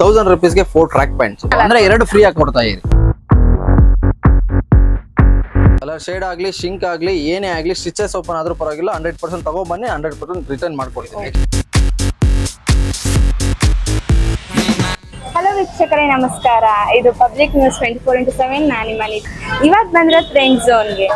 Thousand ರುಪೀಸ್ಗೆ four track pants ಅಂದ್ರೆ ಎರಡು ಫ್ರೀ ಆಗಿ ಕೊಡ್ತಾ ಇರಿ. ಕಲರ್ ಶೇಡ್ ಆಗಲಿ ಶಿಂಕ್ ಆಗಲಿ, ಏನೇ ಆಗಲಿ ಸ್ಟಿಚಸ್ ಓಪನ್ ಆದರೂ ಪರವಾಗಿಲ್ಲ ಹಂಡ್ರೆಡ್ ಪರ್ಸೆಂಟ್ ತಗೊಬನ್ನಿ ಹಂಡ್ರೆಡ್ ಪರ್ಸೆಂಟ್ ರಿಟರ್ನ್ ಮಾಡ್ಕೊಡ್ತೀನಿ. ಹಲೋ ವೀಕ್ಷಕರೇ, ನಮಸ್ಕಾರ. ಇದು public news twenty four into seven ನಾನು ನಿಮ್ಮ ಇವಾಗ ಬಂದ್ರೆ ಟ್ರೆಂಡ್ ಝೋನ್ಗೆ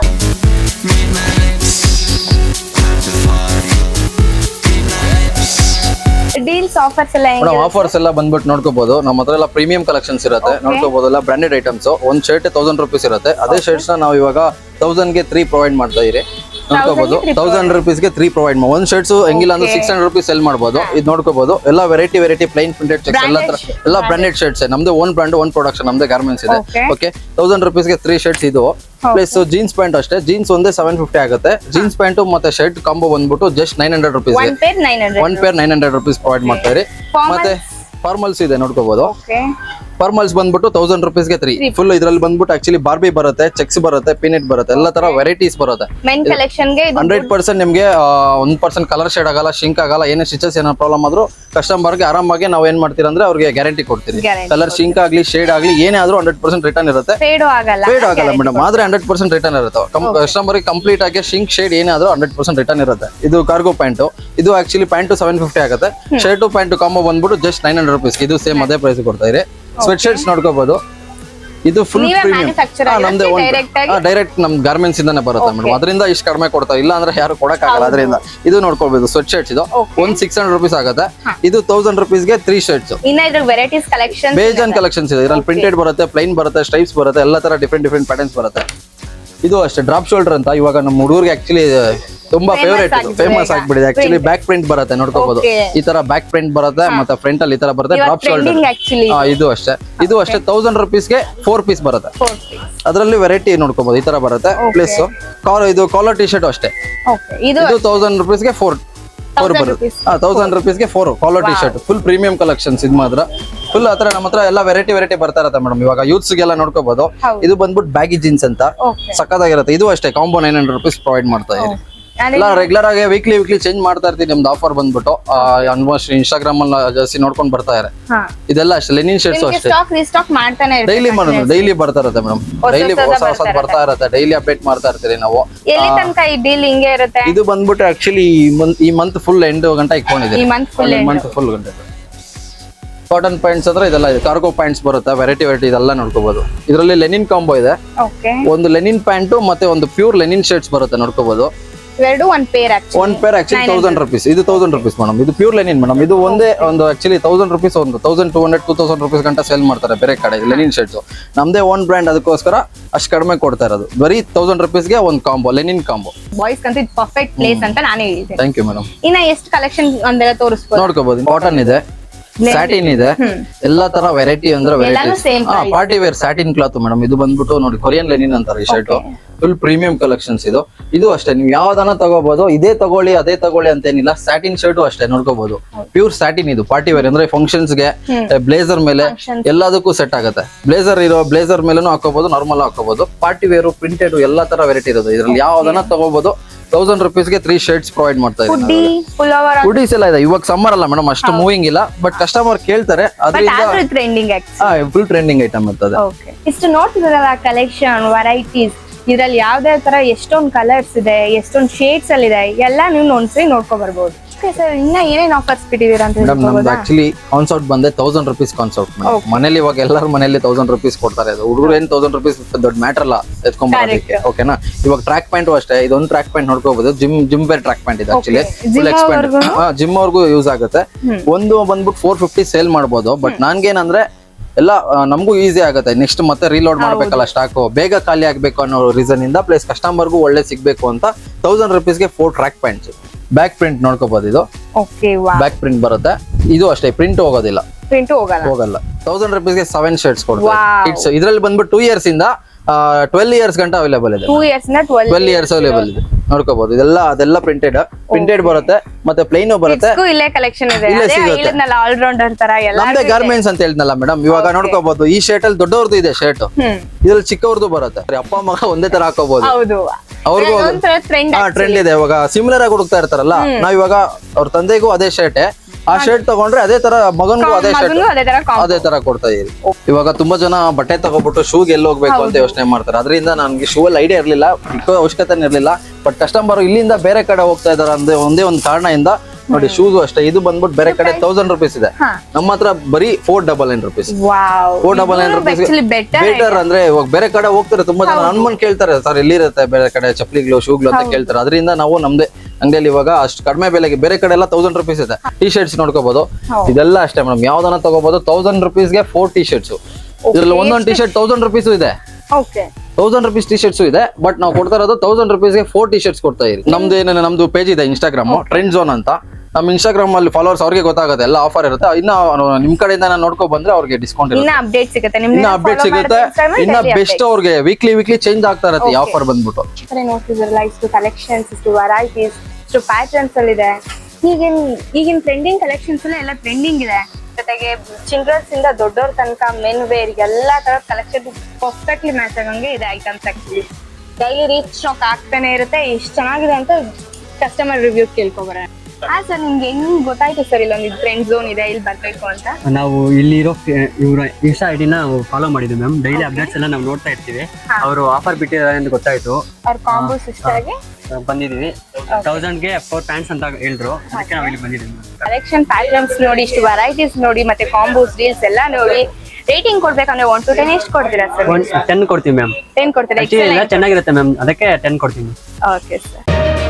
ಡೀಲ್ಸ್ ಆಫರ್ಸ್ ಎಲ್ಲ ಮೇಡಮ್ ಆಫರ್ಸ್ ಎಲ್ಲ ಬಂದ್ಬಿಟ್ಟು ನೋಡ್ಕೋಬಹುದು ನಮ್ಮ ಹತ್ರ ಎಲ್ಲ ಪ್ರೀಮಿಯಂ ಕಲೆಕ್ಷನ್ಸ್ ಇರುತ್ತೆ. ನೋಡ್ಕೋಬಹುದು ಎಲ್ಲ ಬ್ರಾಂಡೆಡ್ ಐಟಮ್ಸ್ ಒಂದ್ ಶರ್ಟ್ ತೌಸಂಡ್ ರುಪೀಸ್ ಇರುತ್ತೆ. ಅದೇ ಶರ್ಟ್ಸ್ನ ನಾವು ಇವಾಗ ತೌಸಂಡ್ಗೆ ತ್ರೀ ಪ್ರೊವೈಡ್ ಮಾಡ್ತಾ ಇರಿ ನೋಡ್ಕೋಬಹುದು ತೌಸಂಡ್ ರುಪೀಸ್ಗೆ ತ್ರೀ ಪ್ರೊವೈಡ್ ಮಾಡಿ ಒಂದ್ ಶರ್ಟ್ಸ್ ಹೆಂಗಿಲ್ಲ ಅಂದ್ರೆ ಸಿಕ್ಸ್ ಹಂಡ್ರೆಡ್ ರುಪೀಸ್ ಸೆಲ್ ಮಾಡಬಹುದು ಇದು ನೋಡ್ಕೋಬಹುದು ಎಲ್ಲ variety variety plain printed checks ಎಲ್ಲ ತರ ಎಲ್ಲ ಬ್ರಾಂಡೆಡ್ ಶರ್ಟ್ಸ್ ನಮ್ದು ಓನ್ ಬ್ರಾಂಡ್ ಓನ್ ಪ್ರೊಡಕ್ಷನ್ ನಮ್ದೇ ಗಾರ್ಮೆಂಟ್ಸ್ ಇದೆ. ಓಕೆ ತೌಸಂಡ್ ರುಪೀಸ್ಗೆ ತ್ರೀ ಶರ್ಟ್ಸ್ ಇದು ಪ್ಲಸ್ ಜೀನ್ಸ್ ಪ್ಯಾಂಟ್ ಅಷ್ಟೇ. ಜೀನ್ಸ್ ಒಂದೇ ಸೆವೆನ್ ಫಿಫ್ಟಿ ಆಗುತ್ತೆ. ಜೀನ್ಸ್ ಪ್ಯಾಂಟ್ ಮತ್ತೆ ಶರ್ಟ್ ಕಾಂಬೋ ಬಂದ್ಬಿಟ್ಟು just nine hundred rupees one pair nine hundred rupees provide ಮಾಡ್ತಾರೆ ಮತ್ತೆ ಫಾರ್ಮಲ್ಸ್ ಇದೆ ನೋಡ್ಕೋಬಹುದು ಓಕೆ ಫಾರ್ಮಲ್ಸ್ ಬಂದ್ಬಿಟ್ಟು ತೌಸಂಡ್ ರುಪೀಸ್ಗೆ ತ್ರೀ ಫುಲ್ ಇದ್ರಲ್ಲಿ ಬಂದ್ಬಿಟ್ಟು ಆಕ್ಚುಲಿ ಬಾರ್ಬಿ ಬರುತ್ತೆ ಚೆಕ್ಸ್ ಬರುತ್ತೆ ಪಿನೆಟ್ ಬರುತ್ತೆ ಎಲ್ಲ ತರ ವೆರೈಟೀಸ್ ಬರುತ್ತೆ. ಮೆನ್ ಇದು ಹಂಡ್ರೆಡ್ ಪರ್ಸೆಂಟ್ ನಿಮಗೆ ಒಂದ್ ಪರ್ಸೆಂಟ್ ಕಲರ್ ಶೇಡ್ ಆಗಲ್ಲ ಶಿಂಕ್ ಆಗಲ್ಲ ಏನೇ ಸ್ಟಿಚಸ್ ಏನೋ ಪ್ರಾಬ್ಲಮ್ ಆದ್ರೂ ಕಸ್ಟಮರ್ಗೆ ಆರಾಮಾಗಿ ನಾವು ಏನ್ ಮಾಡ್ತೀವಿ ಅಂದ್ರೆ ಅವ್ರಿಗೆ ಗ್ಯಾರಂಟಿ ಕೊಡ್ತೀವಿ. ಕಲರ್ ಶಿಂಕ್ ಆಗಲಿ ಶೇಡ್ ಆಗಲಿ ಏನೇ ಆದ್ರೂ ಹಂಡ್ರೆಡ್ ಪರ್ಸೆಂಟ್ ರಿಟರ್ನ್ ಇರುತ್ತೆ. ಫೇಡು ಆಗಲ್ಲ. ಮೇಡಮ್ ಆದ್ರೆ ಹಂಡ್ರೆಡ್ ಪರ್ಸೆಂಟ್ ರಿಟರ್ನ್ ಇರುತ್ತೆ. ಕಸ್ಟಮರ್ಗೆ ಕಂಪ್ಲೀಟ್ ಆಗಿ ಶಿಂಕ್ ಶೇಡ್ ಏನೇ ಆದ್ರೂ ಹಂಡ್ರೆಡ್ ಪರ್ಸೆಂಟ್ ರಿಟರ್ನ್ ಇರುತ್ತೆ. ಇದು ಕಾರ್ಗೋ ಪ್ಯಾಂಟ್ ಇದು ಆಕ್ಚುಲಿ ಪ್ಯಾಂಟ್ ಸೆವೆನ್ ಫಿಫ್ಟಿ ಆಗುತ್ತೆ. ಶರ್ಟ್ ಪ್ಯಾಂಟ್ ಕಾಂಬೋ ಬಂದ್ಬಿಟ್ಟು ಜಸ್ಟ್ ನೈನ್ ಹಂಡ್ರೆಡ್ ರುಪೀಸ್ ಇದು ಸೇಮ್ ಅದೇ ಪ್ರೈಸ್ ಕೊಡ್ತಾ ಇರಿ. ಸ್ವೆಟ್ ಶರ್ಟ್ಸ್ ನೋಡ್ಕೋಬಹುದು ಇದು ಫುಲ್ ಪ್ರೀಮಿಯಂ? ಡೈರೆಕ್ಟ್ ನಮ್ ಗಾರ್ಮೆಂಟ್ಸ್ ಇಂದಾನೆ ಬರುತ್ತೆ ಮೇಡಮ್ ಅದರಿಂದ ಇಷ್ಟು ಕಡಿಮೆ ಕೊಡ್ತಾ ಇಲ್ಲ ಅಂದ್ರೆ ಯಾರು ಕೊಡಕ್ಕಾಗಲ್ಲ. ಅದರಿಂದ ಇದು ನೋಡ್ಕೋಬಹುದು ಸ್ವೆಟ್ ಶರ್ಟ್ಸ್ ಇದು. ಒಂದ್ ಸಿಕ್ಸ್ ಹಂಡ್ರೆಡ್ ರುಪೀಸ್ ಆಗುತ್ತೆ. ಇದು ತೌಸಂಡ್ ರುಪೀಸ್ಗೆ ತ್ರೀ ಶರ್ಟ್ಸ್ ಬೇಜಾನ್ ಕಲೆಕ್ಷನ್ಸ್ ಇದೆ. ಇದ್ರಲ್ಲಿ ಪ್ರಿಂಟೆಡ್ ಬರುತ್ತೆ ಪ್ಲೈನ್ ಬರುತ್ತೆ ಸ್ಟೈಪ್ಸ್ ಬರುತ್ತೆ ಎಲ್ಲ ತರ ಡಿಫ್ರೆಂಟ್ ಡಿಫ್ರೆಂಟ್ ಪ್ಯಾಟರ್ನ್ಸ್ ಬರುತ್ತೆ. ಇದು ಅಷ್ಟೇ. ಡ್ರಾಪ್ ಶೋಲ್ಡರ್ ಅಂತ ಇವಾಗ ನಮ್ಮ ಹುಡುಗರಿಗೆ ಆಕ್ಚುಲಿ ತುಂಬಾ ಫೇವರೇಟ್ ಫೇಮಸ್ ಆಗ್ಬಿಡಿದೆ ಆಗ್ಬಿಟ್ಟಿದೆ. ಆಕ್ಚುಲಿ ಬ್ಯಾಕ್ ಪ್ರಿಂಟ್ ಬರುತ್ತೆ ನೋಡ್ಕೋಬಹುದು ಈ ತರ ಬ್ಯಾಕ್ ಪ್ರಿಂಟ್ ಬರುತ್ತೆ ಮತ್ತೆ ಫ್ರಂಟ್ ಅಲ್ಲಿ ಈ ತರ ಬರುತ್ತೆ ಡ್ರಾಪ್ ಶೋಲ್ಡರ್ ಇದು ಅಷ್ಟೇ. ಇದು ಅಷ್ಟೇ ತೌಸಂಡ್ ರುಪೀಸ್ಗೆ ಫೋರ್ ಪೀಸ್ ಬರುತ್ತೆ. ಅದರಲ್ಲಿ ವೆರೈಟಿ ನೋಡ್ಕೋಬಹುದು ಈ ತರ ಬರುತ್ತೆ. ಪ್ಲಸ್ ಇದು ಕಾಲರ್ ಟಿ ಶರ್ಟ್ ಅಷ್ಟೇ. ಓಕೆ ಇದು ತೌಸಂಡ್ ತೌಸಂಡ್ ರುಪೀಸ್ಗೆ ಫೋರ್ ಫೋರ್ 1000 ಬರುತ್ತೆ. Thousand ರುಪೀಸ್ಗೆ four collar T shirt full premium collections ಇದು ಮಾತ್ರ. ಫುಲ್ ಆತರ ನಮ್ಮ ಹತ್ರ ಎಲ್ಲ ವೆರೈಟಿ ವೆರೈಟಿ ಬರ್ತಾ ಇರುತ್ತೆ ಮೇಡಮ್ ಇವಾಗ ಯೂತ್ಸ್ ಗೆಲ್ಲ ನೋಡ್ಕೋಬಹುದು ಹೌದು. ಇದು ಬಂದ್ಬಿಟ್ಟು ಬ್ಯಾಗಿ ಜೀನ್ಸ್ ಅಂತ. ಸಕ್ಕತ್ತಾಗಿರುತ್ತೆ ಇದು ಅಷ್ಟೇ combo nine hundred rupees provide ಮಾಡ್ತಾ ಇದ್ದೀವಿ ಎಲ್ಲ ರೆಗ್ಯುಲರ್ ಆಗಿ ವೀಕ್ಲಿ ವೀಕ್ಲಿ ಚೇಂಜ್ ಮಾಡ್ತಾ ಇರ್ತೀವಿ ನಿಮ್ದು ಆಫರ್ ಬಂದ್ಬಿಟ್ಟು. ಆಲ್ಮೋಸ್ಟ್ ಇನ್ಸ್ಟಾಗ್ರಾಮ್ ಅಲ್ಲಿ ಜಾಸ್ತಿ ನೋಡ್ಕೊಂಡು ಬರ್ತಾ ಇದ್ದಾರೆ. ಇದೆಲ್ಲ ಅಷ್ಟೇ ಲೆನಿನ್ ಶರ್ಟ್ಸ್ ಅಷ್ಟೇ. ಸ್ಟಾಕ್ ರೀಸ್ಟಾಕ್ ಮಾಡ್ತಾನೆ ಇರ್ತೀವಿ ಡೈಲಿ ಮಾಡೋದು ಡೈಲಿ ಬರ್ತಾ ಇರುತ್ತೆ ಮೇಡಮ್ ಡೈಲಿ ಹೊಸ ಹೊಸ ಬರ್ತಾ ಇರುತ್ತೆ. ಡೈಲಿ ಅಪ್ಡೇಟ್ ಮಾಡ್ತಾ ಇರ್ತೀರಿ ನಾವು. ಎಲ್ಲಿ ತನಕ ಈ ಡೀಲ್ ಹಿಂಗೆ ಇರುತ್ತೆ? ಇದು ಬಂದ್ಬಿಟ್ಟು ಆಕ್ಚುಲಿ ಈ ಮಂತ್ ಫುಲ್ ಎಂಡ್ ಗಂಟೆ ಇಕ್ಕೊಂಡಿದೆ ಈ ಮಂತ್ ಫುಲ್ ಮಂತ್ ಫುಲ್ ಗಂಟೆ. ಕಾಟನ್ ಪ್ಯಾಂಟ್ಸ್ ಅಂದ್ರೆ ಇದೆಲ್ಲ ಇದೆ ಕಾರ್ಗೋ ಪ್ಯಾಂಟ್ಸ್ ಬರುತ್ತೆ ವೆರೈಟಿ ವೆರೈಟಿ ಇದೆಲ್ಲ ನೋಡ್ಕೋಬಹುದು ಇದರಲ್ಲಿ ಲೆನಿನ್ ಕಾಂಬೋ ಇದೆ. ಒಂದು ಲೆನಿನ್ ಪ್ಯಾಂಟು ಮತ್ತೆ ಒಂದು ಪ್ಯೂರ್ ಲೆನಿನ್ ಶರ್ಟ್ಸ್ ಬರುತ್ತೆ ನೋಡ್ಕೋಬಹುದು ಇವೆರಡು ಒಂದ್ pair actually one pair actually thousand rupees ಇದು ತೌಸಂಡ್ ರುಪೀಸ್ ಮೇಡಮ್ ಇದು ಪ್ಯೂರ್ ಲೆನಿನ್ ಮೇಡಮ್ ಇದು ಒಂದೇ ಒಂದು ಆಕ್ಚುಲಿ ತೌಸಂಡ್ ರುಪೀಸ್ ಒಂದು thousand two hundred two thousand rupees ಗಂಟ ಸೇಲ್ ಮಾಡ್ತಾರೆ ಬೇರೆ ಕಡೆ ಲೆನಿನ್ ಶರ್ಟ್ಸ್ ನಮ್ದೇ ಓನ್ ಬ್ರ್ಯಾಂಡ್ ಅದಕ್ಕೋಸ್ಕರ ಅಷ್ಟು ಕಡಿಮೆ ಕೊಡ್ತಾ ಇರೋದು. ಬರೀ ತೌಸಂಡ್ ರುಪೀಸ್ಗೆ ಒಂದು ಕಾಂಬೋ ಲೆನಿನ್ ಕಾಂಬೋ ಬಾಯ್ಸ್ ಅಂತ ಇದು ಪರ್ಫೆಕ್ಟ್ ಪ್ಲೇಸ್ ಅಂತ ನಾನು ಹೇಳಿದೆ ಥ್ಯಾಂಕ್ ಯು ಮೇಡಮ್ ಇನ್ನ ಎಷ್ಟು ಕಲೆಕ್ಷನ್ ಒಂದೆಲ್ಲ ತೋರಿಸ್ಬೋದು? ನೋಡ್ಕೋಬಹುದು ಕಾಟನ್ ಇದೆ. ಸ್ಯಾಟಿನ್ ಇದೆ. ಎಲ್ಲಾ ತರ ವೆರೈಟಿ ಅಂದ್ರೆ variety party wear satin cloth madam ಇದು ಬಂದ್ಬಿಟ್ಟು ನೋಡಿ ಕೊರಿಯನ್ ಲೆನಿನ್ ಅಂತಾರೆ ಈ ಶರ್ಟ್ ಫುಲ್ ಪ್ರೀಮಿಯಂ ಕಲೆಕ್ಷನ್ಸ್ ಇದು. ಇದು ಅಷ್ಟೇ ನೀವು ಯಾವ್ದಾನ ತಗೋಬಹುದು ಇದೇ ತಗೊಳ್ಳಿ ಅದೇ ತಗೊಳ್ಳಿ ಅಂತೇನಿಲ್ಲ ಸ್ಯಾಟಿನ್ ಶರ್ಟ್ ಅಷ್ಟೇ ನೋಡ್ಕೋಬಹುದು ಪ್ಯೂರ್ ಸ್ಯಾಟಿನ್ ಇದು ಪಾರ್ಟಿ ವೇರ್ ಅಂದ್ರೆ ಫಂಕ್ಷನ್ಸ್ಗೆ ಬ್ಲೇಸರ್ ಮೇಲೆ ಎಲ್ಲದಕ್ಕೂ ಸೆಟ್ ಆಗುತ್ತೆ. ಬ್ಲೇಸರ್ ಇರೋ ಬ್ಲೇಸರ್ ಮೇಲೂ ಹಾಕೋಬಹುದು ನಾರ್ಮಲ್ ಹಾಕೋಬಹುದು ಪಾರ್ಟಿ ವೇರ್ ಪ್ರಿಂಟೆಡ್ ಎಲ್ಲಾ ತರ ವೆರೈಟಿ ಇರೋದು. ಇದ್ರಲ್ಲಿ ಯಾವ್ದಾನ ತಗೋಬಹುದು ತೌಸಂಡ್ ರುಪೀಸ್ಗೆ ತ್ರೀ ಶರ್ಟ್ಸ್ ಪ್ರೊವೈಡ್ ಮಾಡ್ತಾ ಪುಲೋವರ್ ಹುಡೀಸ್ ಎಲ್ಲ ಇದೆ. ಇವಾಗ ಸಮ್ಮರ್ ಅಲ್ಲ ಮೇಡಮ್ ಅಷ್ಟು ಮೂವಿಂಗ್ ಇಲ್ಲ. ಬಟ್ ಕಸ್ಟಮರ್ ಕೇಳ್ತಾರೆ ಬಟ್ ಅದರಿಂದ ಟ್ರೆಂಡಿಂಗ್ ಫುಲ್ ಟ್ರೆಂಡಿಂಗ್ ಐಟಮ್ ಇರ್ತದೆ. ಓಕೆ ಇಷ್ಟು ನೋಡ್ತಿದ್ರಲ್ಲ ಕಲೆಕ್ಷನ್ ವೆರೈಟೀಸ್ ಇದ್ರಲ್ಲಿ ಯಾವ್ದೇ ತರ ಎಷ್ಟೊಂದ್ ಕಲರ್ಸ್ ಇದೆ ಎಷ್ಟೊಂದ್ ಶೇಡ್ಸ್ ಅಲ್ಲಿ ಇದೆ ಎಲ್ಲ ನೀವು ಒಂದ್ಸರಿ ನೋಡ್ಕೊ ಬರ್ಬೋದು. ಓಕೆ ಸರ್ ಇನ್ನ ಏನೇನ್ ಆಫರ್ಸ್ ಬಿಟ್ಟಿದ್ದೀರಾ ಅಂತ ಮೇಡಮ್ ನಮ್ದು ಆಕ್ಚುಲಿ ಕಾನ್ಸರ್ಟ್ ಬಂದೆ ತೌಸಂಡ್ ರುಪೀಸ್ ಕಾನ್ಸರ್ಟ್ ಮನೇಲಿ ಇವಾಗ ಎಲ್ಲರ ಮನೇಲಿ ತೌಸಂಡ್ ರುಪೀಸ್ ಕೊಡ್ತಾರೆ. ಹುಡುಗರು ಏನ್ ತೌಸಂಡ್ ರುಪೀಸ್ ದೊಡ್ಡ ಮ್ಯಾಟರ್ ಅಲ್ಲ ಎತ್ಕೊಂಡ್ಬರೋದಕ್ಕೆ ಓಕೆನಾ ಇವಾಗ ಟ್ರ್ಯಾಕ್ ಪ್ಯಾಂಟ್ ಅಷ್ಟೇ ಇದೊಂದು track pant ನೋಡ್ಕೋಬಹುದು gym gym wear track pant ಇದೆ ಆಕ್ಚುಲಿ ಫುಲ್ ಎಕ್ಸ್ಪೆಂಡ್? ಜಿಮ್ ಅವ್ರಿಗೂ ಯೂಸ್ ಆಗುತ್ತೆ. ಒಂದು ಬಂದ್ಬಿಟ್ಟು ಫೋರ್ ಫಿಫ್ಟಿ ಸೇಲ್ ಮಾಡ್ಬೋದು. ಬಟ್ ನನ್ಗೇನಂದ್ರೆ ಎಲ್ಲ ನಮಗೂ ಈಸಿ ಆಗುತ್ತೆ. ನೆಕ್ಸ್ಟ್ ಮತ್ತೆ ರೀಲೋಡ್ ಮಾಡ್ಬೇಕಲ್ಲ ಸ್ಟಾಕ್ ಬೇಗ ಖಾಲಿ ಆಗ್ಬೇಕು ಅನ್ನೋ ರೀಸನ್ ಇಂದ ಪ್ಲಸ್ ಕಸ್ಟಮರ್ಗೂ ಒಳ್ಳೆ ಸಿಗ್ಬೇಕು ಅಂತ thousand ರುಪೀಸ್ಗೆ four track pants back print ನೋಡ್ಕೋಬಹುದು ಇದು. ಓಕೆ ಬ್ಯಾಕ್ ಪ್ರಿಂಟ್ ಬರುತ್ತೆ. ಇದು ಅಷ್ಟೇ ಪ್ರಿಂಟ್ ಹೋಗೋದಿಲ್ಲ. ಪ್ರಿಂಟ್ ಹೋಗಲ್ಲ. ಹೋಗಲ್ಲ. ತೌಸಂಡ್ ರುಪೀಸ್ಗೆ ಸೆವೆನ್ ಶರ್ಟ್ಸ್ ಕೊಡ್ತಾರೆ. ಇಟ್ಸ್ ಇದ್ರಲ್ಲಿ ಬಂದ್ಬಿಟ್ಟು ಟೂ ಇಯರ್ಸ್ ಇಂದ ಟ್ವೆಲ್ ಇಯರ್ಸ್ ಗಂಟ ಅವೈಲೇಬಲ್ ಇದೆ. ಟ್ವೆಲ್ ಇಯರ್ಸ್ ಅವೈಲೇಬಲ್ ಇದೆ. ನೋಡ್ಕೋಬಹುದು ಇದೆಲ್ಲ ಅದೆಲ್ಲ ಪ್ರಿಂಟೆಡ್ ಪ್ರಿಂಟೆಡ್ ಬರುತ್ತೆ. ಮತ್ತೆ ಪ್ಲೈನು ಬರುತ್ತೆ. ಇಲ್ಲೇ ಕಲೆಕ್ಷನ್ ಇದೆ. ನಮ್ದೇ ಗಾರ್ಮೆಂಟ್ಸ್ ಅಂತ ಹೇಳಿದ್ನಲ್ಲ ಮೇಡಮ್ ಇವಾಗ ನೋಡ್ಕೋಬಹುದು ಈ ಶರ್ಟ್ ಅಲ್ಲಿ ದೊಡ್ಡವ್ರದ್ದು ಇದೆ ಶರ್ಟ್ ಇದ್ರಲ್ಲಿ ಚಿಕ್ಕವ್ರದ್ದು ಬರುತ್ತೆ. ಅಪ್ಪ ಮಗ ಒಂದೇ ತರ ಹಾಕೋಬಹುದು ಹೌದು. ಅವ್ರಿಗೂ ಟ್ರೆಂಡ್ ಇದೆ. ಇವಾಗ ಸಿಮಿಲರ್ ಆಗಿ ಹುಡುಕ್ತಾ ಇರ್ತಾರಲ್ಲ ನಾವ್ ಇವಾಗ ಅವ್ರ ತಂದೆಗೂ ಅದೇ ಶರ್ಟ್ ಆ ಶರ್ಟ್ ತಗೊಂಡ್ರೆ ಅದೇ ತರ ಮಗನ್ಗೂ ಅದೇ ಶರ್ಟ್ ಅದೇ ತರ ಕೊಡ್ತಾ ಇದೀರಿ ಇವಾಗ ತುಂಬಾ ಜನ ಬಟ್ಟೆ ತಗೋಬಿಟ್ಟು ಶೂಗೆ ಎಲ್ಲಿ ಹೋಗ್ಬೇಕು ಅಂತ ಯೋಚನೆ ಮಾಡ್ತಾರೆ. ಅದರಿಂದ ನನ್ಗೆ ಶೂ ಅಲ್ಲಿ ಐಡಿಯಾ ಇರ್ಲಿಲ್ಲ ಅವಶ್ಯಕತೆ ಇರ್ಲಿಲ್ಲ. ಬಟ್ ಕಸ್ಟಮರ್ ಇಲ್ಲಿಂದ ಬೇರೆ ಕಡೆ ಹೋಗ್ತಾ ಇದಾರೆ ಅಂದ್ರೆ ಒಂದೇ ಒಂದು ಕಾರಣದಿಂದ ನೋಡಿ ಶೂಸ್ ಅಷ್ಟೇ. ಇದು ಬಂದ್ಬಿಟ್ಟು ಬೇರೆ ಕಡೆ ತೌಸಂಡ್ ರುಪೀಸ್ ಇದೆ. ನಮ್ಮ ಹತ್ರ ಬರೀ four double nine rupees four double nine rupees better ಅಂದ್ರೆ ಇವಾಗ ಬೇರೆ ಕಡೆ ಹೋಗ್ತಾರೆ ತುಂಬಾ ಜನ ಅನ್ಮನ್ ಕೇಳ್ತಾರೆ ಸರ್ ಎಲ್ಲಿರುತ್ತೆ ಬೇರೆ ಕಡೆ ಚಪ್ಪಲಿಗಳು ಶೂಗಳು ಅಂತ ಕೇಳ್ತಾರೆ. ಅದರಿಂದ ನಾವು ನಮ್ದೇ ಅಂಗಡಿಯಲ್ಲಿ ಇವಾಗ ಅಷ್ಟು ಕಡಿಮೆ ಬೆಲೆಗೆ ಬೇರೆ ಕಡೆ ಎಲ್ಲ ತೌಸಂಡ್ ರುಪೀಸ್ ಇದೆ. ಟಿ ಶರ್ಟ್ಸ್ ನೋಡ್ಕೋಬಹುದು ಇದೆಲ್ಲ ಅಷ್ಟೇ ಮೇಡಮ್ ಯಾವ್ದನ್ನ ತಗೋಬಹುದು ತೌಸಂಡ್ ರುಪೀಸ್ಗೆ ಫೋರ್ ಟಿ ಶರ್ಟ್ಸ್ ಇದ್ರಲ್ಲಿ ಒಂದೊಂದು ಟಿ ಶರ್ಟ್ ತೌಸಂಡ್ ರುಪೀಸ್ ಇದೆ. ತೌಸಂಡ್ ರುಪೀಸ್ ಟಿ ಶರ್ಟ್ಸ್ ಇದೆ ಬಟ್ ನಾವು ಕೊಡ್ತಾ ಇರೋದು ತೌಸಂಡ್ ರುಪೀಸ್ಗೆ ಫೋರ್ ಟಿ ಶರ್ಟ್ಸ್ ಕೊಡ್ತಾ ಇದೀವಿ ನಮ್ದು ಏನೇನು ನಮ್ದು ಪೇಜ್ ಇದೆ ಇನ್ಸ್ಟಾಗ್ರಾಮ್ ಟ್ರೆಂಡ್ ಝೋನ್ ಅಂತ. ನಮ್ಮ ಇನ್ಸ್ಟಾಗ್ರಾಮ್ ಅಲ್ಲಿ ಫಾಲೋವರ್ಸ್ ಅವ್ರಿಗೆ ಗೊತ್ತಾಗುತ್ತೆ ಎಲ್ಲ ಆಫರ್ ಇರುತ್ತೆ. ಇನ್ನ ನಿಮ್ ಕಡೆಯಿಂದ ನಾನು ನೋಡ್ಕೊ ಬಂದ್ರೆ ಅವ್ರಿಗೆ ಡಿಸ್ಕೌಂಟ್ ಇರುತ್ತೆ. ಇನ್ನ ಅಪ್ಡೇಟ್ ಸಿಗುತ್ತೆ ಇನ್ನ ನಿಮ್ಗೆ ಅಪ್ಡೇಟ್ ಸಿಗುತ್ತೆ. ಇನ್ನ ಬೆಸ್ಟ್ ಅವ್ರಿಗೆ ವೀಕ್ಲಿ ವೀಕ್ಲಿ ಚೇಂಜ್ ಆಗ್ತಾ ಇರುತ್ತೆ ಆಫರ್ ಬಂದ್ಬಿಟ್ಟು. ಸರಿ ನೋಡ್ತಿದ್ರಲ್ಲ ಇಷ್ಟು ಕಲೆಕ್ಷನ್ಸ್ ಇಷ್ಟು ವೆರೈಟೀಸ್ ಇಷ್ಟು ಪ್ಯಾಟರ್ನ್ಸ್ ಅಲ್ಲಿ ಇದೆ. ಈಗಿನ ಈಗಿನ ಟ್ರೆಂಡಿಂಗ್ ಕಲೆಕ್ಷನ್ಸ್ ಎಲ್ಲ ಟ್ರೆಂಡಿಂಗ್ ಇದೆ. ಜೊತೆಗೆ ಚಿಲ್ಡ್ರನ್ಸ್ ಇಂದ ದೊಡ್ಡವ್ರ ತನಕ ಮೆನ್ ವೇರ್ ಎಲ್ಲಾ ತರ ಕಲೆಕ್ಷನ್ ಪರ್ಫೆಕ್ಟ್ಲಿ ಮ್ಯಾಚ್ ಆಗಂಗೆ ಇದೆ items actually daily reach stock ಆಗ್ತಾನೆ ಇರುತ್ತೆ ಇಷ್ಟು ಚೆನ್ನಾಗಿದೆ ಅಂತ ಕಸ್ಟಮರ್ ರಿವ್ಯೂ ಕೇಳ್ಕೊಬರ ಹಾ ಸರ್ ನಿಮ್ಗೆ ಹೆಂಗ್ ಗೊತ್ತಾಯ್ತು ಸರ್ ಇಲ್ಲೊಂದು ಫ್ರೆಂಡ್ ಝೋನ್ ಇದೆ ಇಲ್ಲಿ ಬರ್ಬೇಕು ಅಂತ? ನಾವು ಇಲ್ಲಿರೋ ಇವರ ಇನ್ಸ್ಟಾ ಐ ಡಿನ ನಾವು ಫಾಲೋ ಮಾಡಿದ್ವಿ ಮ್ಯಾಮ್ ಡೈಲಿ ಅಪ್ಡೇಟ್ಸ್ ಎಲ್ಲ ನಾವು ನೋಡ್ತಾ ಇರ್ತೀವಿ. ಅವರು ಆಫರ್ ಬಿಟ್ಟಿದ್ದಾರೆ ಅಂತ ಗೊತ್ತಾಯ್ತು. ಅವ್ರ ಕಾಂಬೋ ನಾವ್ ಬಂದಿದೀವಿ ತೌಸಂಡ್ಗೆ ಫೋರ್ ಪ್ಯಾಂಟ್ಸ್ ಅಂತ ಹೇಳಿದ್ರು. ಅದಕ್ಕೆ ನಾವು ಇಲ್ಲಿ ಬಂದಿದ್ದೀವಿ. ಕಲೆಕ್ಷನ್ ಪ್ಯಾಟರ್ನ್ಸ್ ನೋಡಿ ಇಷ್ಟು ವೆರೈಟೀಸ್ ನೋಡಿ ಮತ್ತೆ ಕಾಂಬೋಸ್ ರೀಲ್ಸ್ ಎಲ್ಲ ನೋಡಿ. ರೇಟಿಂಗ್ ಕೊಡ್ಬೇಕಂದ್ರೆ ಒನ್ ಟು ಟೆನ್ ಎಷ್ಟು ಕೊಡ್ತೀರಾ ಸರ್ ಟೆನ್ ಕೊಡ್ತೀವಿ ಮ್ಯಾಮ್ ಟೆನ್ ಕೊಡ್ತೀರಾ? ಎಲ್ಲ ಚೆನ್ನಾಗಿರುತ್ತೆ ಮ್ಯಾಮ್ ಅದಕ್ಕೆ ಟೆನ್ ಕೊಡ್ತೀನಿ. Okay sir